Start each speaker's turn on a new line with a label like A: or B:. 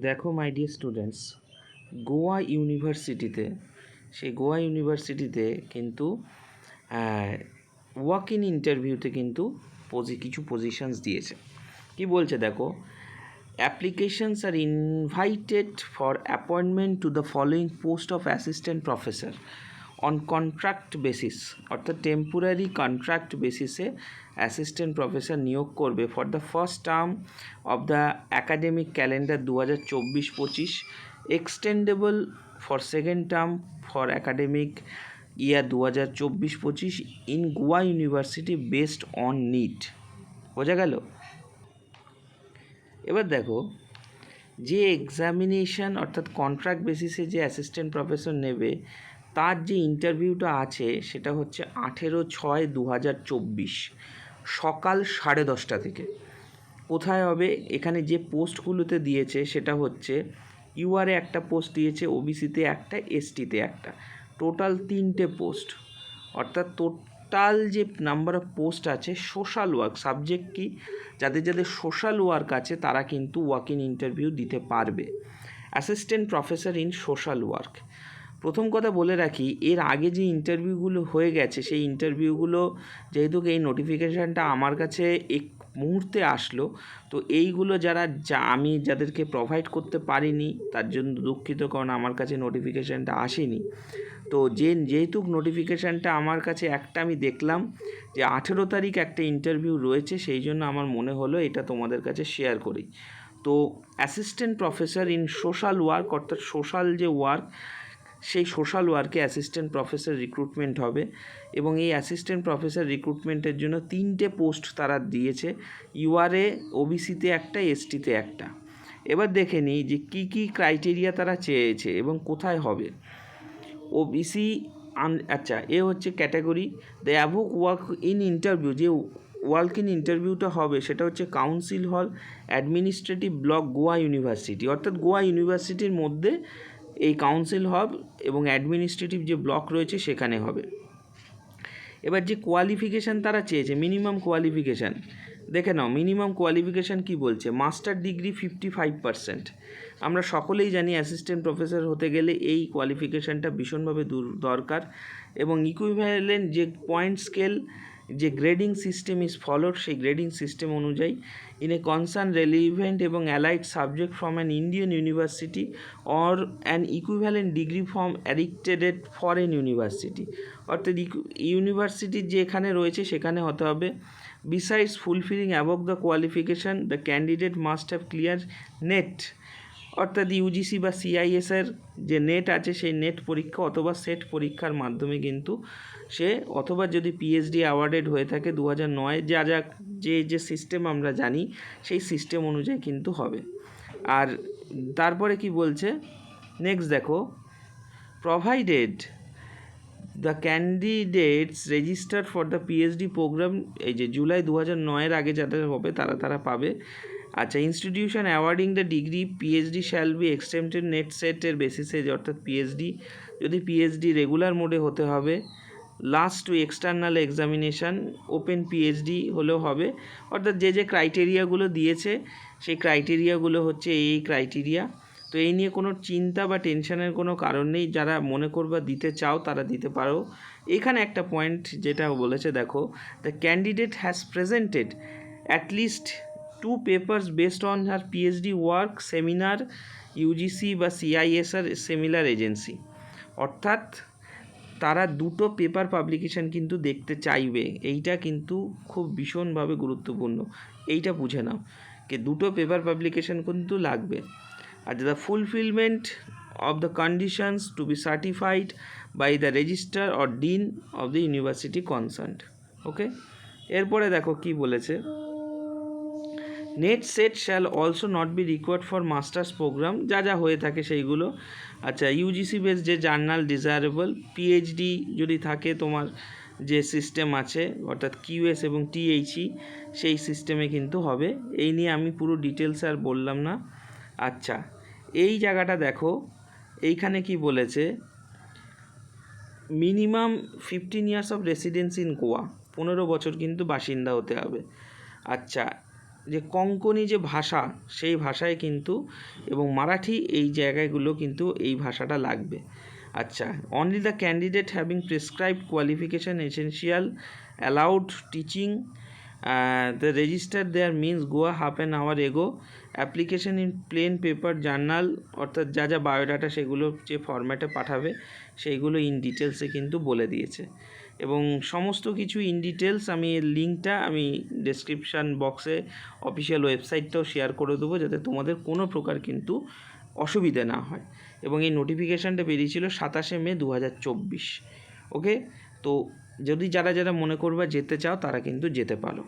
A: দেখো my dear students Goa ইউনিভার্সিটিতে, সেই গোয়া ইউনিভার্সিটিতে কিন্তু ওয়াক ইন ইন্টারভিউতে কিন্তু পজি কিছু পজিশনস দিয়েছে। কি বলছে দেখো applications are invited for appointment to the following post of assistant professor on contract basis অর্থাৎ টেম্পোরারি কন্ট্রাক্ট বেসিসে অ্যাসিস্ট্যান্ট প্রফেসর নিয়োগ করবে for the first term of the academic calendar দু হাজার চব্বিশ পঁচিশ extendable for second term for academic year দু হাজার চব্বিশ পঁচিশ in Goa university based on NET বোঝা গেল? এবার দেখো, যে এক্সামিনেশন অর্থাৎ কন্ট্রাক্ট বেসিসে যে অ্যাসিস্ট্যান্ট প্রফেসর নেবে তার যে ইন্টারভিউটা আছে, সেটা হচ্ছে আঠেরো ছয় দু হাজার চব্বিশ, সকাল সাড়ে দশটা থেকে। কোথায় হবে? এখানে যে পোস্টগুলোতে দিয়েছে, সেটা হচ্ছে ইউআরএ একটা পোস্ট দিয়েছে ওবিসিতে একটা এসটিতে একটা। টোটাল তিনটে পোস্ট। অর্থাৎ টোটাল যে নাম্বার অফ পোস্ট আছে সোশ্যাল ওয়ার্ক সাবজেক্ট কি? যাদের যাদের সোশ্যাল ওয়ার্ক আছে, তারা কিন্তু ওয়াক ইন ইন্টারভিউ দিতে পারবে। Assistant professor in social work প্রথম কথা বলে রাখি, এর আগে যে ইন্টারভিউগুলো হয়ে গেছে, সেই ইন্টারভিউগুলো যেহেতু এই নোটিফিকেশানটা আমার কাছে এক মুহূর্তে আসলো, তো এইগুলো যারা যা, আমি যাদেরকে প্রোভাইড করতে পারিনি, তার জন্য দুঃখিত কারণ আমার কাছে নোটিফিকেশানটা আসেনি। তো যে, যেহেতু নোটিফিকেশানটা আমার কাছে একটা আমি দেখলাম যে আঠেরো তারিখ একটা ইন্টারভিউ রয়েছে, সেই জন্য আমার মনে হলো এটা তোমাদের কাছে শেয়ার করি। তো assistant professor in social work অর্থাৎ সোশ্যাল যে ওয়ার্ক সেই সোশ্যাল ওয়ার্কে অ্যাসিস্ট্যান্ট প্রফেসর রিক্রুটমেন্ট হবে এবং এই অ্যাসিস্ট্যান্ট প্রফেসর রিক্রুটমেন্টের জন্য তিনটে পোস্ট তারা দিয়েছে। ইউআরএ ওবিসিতে একটা এসটিতে একটা। এবার দেখে নিই যে কী কী ক্রাইটেরিয়া তারা চেয়েছে এবং কোথায় হবে। ওবিসি আন আচ্ছা এ হচ্ছে ক্যাটাগরি দ্য অ্যাভোক ওয়ার্ক ইন ইন্টারভিউ যে ওয়ার্ক ইন ইন্টারভিউটা হবে সেটা হচ্ছে কাউন্সিল হল অ্যাডমিনিস্ট্রেটিভ ব্লক গোয়া ইউনিভার্সিটি অর্থাৎ গোয়া ইউনিভার্সিটির মধ্যে এই কাউন্সিল হব এবং অ্যাডমিনিস্ট্রেটিভ যে ব্লক রয়েছে সেখানে হবে। এবার যে কোয়ালিফিকেশান তারা চেয়েছে মিনিমাম কোয়ালিফিকেশান দেখে নাও মিনিমাম কোয়ালিফিকেশান কি বলছে? Master degree fifty five percent আমরা সকলেই জানি অ্যাসিস্ট্যান্ট প্রফেসর হতে গেলে এই কোয়ালিফিকেশানটা ভীষণভাবে দূর দরকার এবং ইকুইভ্যালেন্ট যে পয়েন্ট স্কেল যে গ্রেডিং সিস্টেম ইজ ফলোড সেই গ্রেডিং সিস্টেম অনুযায়ী ইন এ কনসার্ন রেলিভেন্ট এবং allied subject from an Indian university or an equivalent degree from অ্যাডিক্টেডেড foreign university অর্থাৎ ইউনিভার্সিটির যে এখানে রয়েছে, সেখানে হতে হবে besides fulfilling above the qualification the candidate must have clear NET অর্থাৎ ইউজিসি বা সিআইএসের যে নেট আছে, সেই নেট পরীক্ষা অথবা সেট পরীক্ষার মাধ্যমে কিন্তু সে অথবা যদি পিএইচডি অ্যাওয়ার্ডেড হয়ে থাকে দু হাজার নয়, যা যা যে যে সিস্টেম আমরা জানি, সেই সিস্টেম অনুযায়ী কিন্তু হবে। আর তারপরে কি বলছে? নেক্সট দেখো provided the candidates register for the PhD program এই যে জুলাই দু হাজার নয়ের আগে যাদের হবে, তারা তারা পাবে। আচ্ছা institution awarding the degree PhD shall be exempted NET সেটের বেসিসে অর্থাৎ পিএইচডি যদি পিএইচডি রেগুলার মোডে হতে হবে last two external examination open PhD হলেও হবে, অর্থাৎ যে যে ক্রাইটেরিয়াগুলো দিয়েছে, সেই ক্রাইটেরিয়াগুলো হচ্ছে এই ক্রাইটেরিয়া তো এই নিয়ে কোনো চিন্তা বা টেনশনের কোনো কারণ নেই, যারা মনে করবা দিতে চাও, তারা দিতে পারো। এখানে একটা পয়েন্ট যেটা বলেছে, দেখো the candidate has presented at least two papers based on her PhD work seminar UGC বা সিআইএসআর সিমিলার এজেন্সি অর্থাৎ তারা দুটো পেপার পাবলিকেশান কিন্তু দেখতে চাইবে। এইটা কিন্তু খুব ভীষণভাবে গুরুত্বপূর্ণ। এইটা বুঝে নাও যে দুটো পেপার পাবলিকেশান কিন্তু লাগবে। আর the fulfilment of the conditions to be certified by the registrar or dean of the university concerned okay এরপরে দেখো কি বলেছে। NET SET shall also not be required for masters program যা যা হয়ে থাকে সেইগুলো। আচ্ছা ইউজিসি বেস যে জার্নাল ডিজায়ারেবল পিএইচডি যদি থাকে তোমার যে সিস্টেম আছে, অর্থাৎ কিউএস এবং টিএইচই সেই সিস্টেমে কিন্তু হবে। এই নিয়ে আমি পুরো ডিটেলস আর বললাম না। আচ্ছা এই জায়গাটা দেখো। এইখানে কি বলেছে? Minimum fifteen years of residence in Goa পনেরো বছর কিন্তু বাসিন্দা হতে হবে। আচ্ছা যে কঙ্কনি যে ভাষা, সেই ভাষায় কিন্তু এবং মারাঠি এই জায়গাগুলো কিন্তু এই ভাষাটা লাগবে। আচ্ছা only the candidate having prescribe qualification essential allowed teaching the registrar there means Goa half an hour ago application in plain paper journal অর্থাৎ যা যা বায়োডাটা সেগুলো যে ফরম্যাটে পাঠাবে, সেইগুলো ইন ডিটেলসে কিন্তু বলে দিয়েছে। এবং সমস্ত কিছু ইন ডিটেলস আমি এর লিঙ্কটা আমি ডেসক্রিপশান বক্সে অফিসিয়াল ওয়েবসাইটটাও শেয়ার করে দেবো যাতে তোমাদের কোনো প্রকার কিন্তু অসুবিধা না হয়। এবং এই নোটিফিকেশানটা বেরিয়েছিল সাতাশে মে দু হাজার চব্বিশ ওকে তো যদি যারা যারা মনে করবা যেতে চাও তারা কিন্তু যেতে পারো।